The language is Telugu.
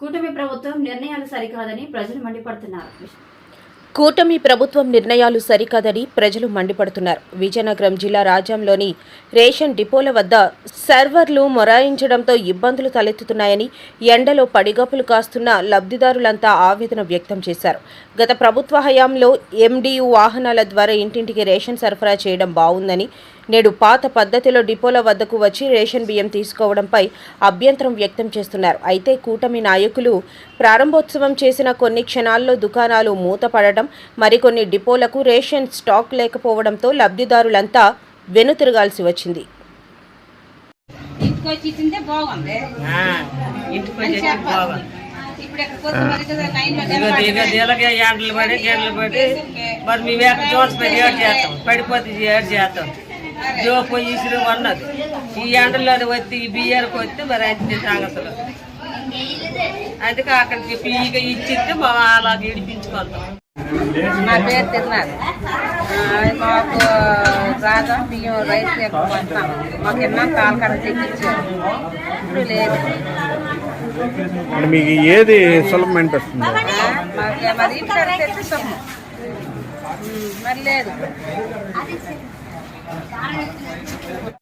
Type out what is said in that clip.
కూటమి ప్రభుత్వం నిర్ణయాలు సరికాదని ప్రజలు మండిపడుతున్నారు. కూటమి ప్రభుత్వం నిర్ణయాలు సరికాదని ప్రజలు మండిపడుతున్నారు. విజయనగరం జిల్లా రాజ్యంలోని రేషన్ డిపోల వద్ద సర్వర్లు మొరాయించడంతో ఇబ్బందులు తలెత్తుతున్నాయని ఎండలో పడిగప్పులు కాస్తున్న లబ్ధిదారులంతా ఆవేదన వ్యక్తం చేశారు. గత ప్రభుత్వ హయాంలో ఎండియు వాహనాల ద్వారా ఇంటింటికి రేషన్ సరఫరా చేయడం బాగుందని నేడు పాత పద్ధతిలో డిపోల వద్దకు వచ్చి రేషన్ బియ్యం తీసుకోవడంపై అభ్యంతరం వ్యక్తం చేస్తున్నారు. అయితే కూటమి నాయకులు ప్రారంభోత్సవం చేసిన కొన్ని క్షణాల్లో దుకాణాలు మూతపడటం మరికొన్ని డిపోలకు రేషన్ స్టాక్ లేకపోవడంతో లబ్ధిదారులంతా వెనుతిరగాల్సి వచ్చింది. మరి మేము ఎక్కడ చూసి ఏడు చేస్తాం. పడిపోతే ఏడు చేస్తాం. జో పోయి ఇసురు అన్నది ఈ ఎండలో వచ్చి ఈ బియ్యానికి వస్తే మరి అంతే సంగతులు అందుకే అక్కడికి ఫ్రీగా ఇచ్చిస్తే మా అలా ఇడిపించుకుంటాం నా పేరు తిన్నారు మాకు రాజా బియ్యం రైస్ కొంటున్నాం మాకు ఎన్నో కాలకడ తెప్పించారు. ఇప్పుడు లేదు. మీకు ఏది సులభం అనిపిస్తుంది? మరి లేదు. 啥人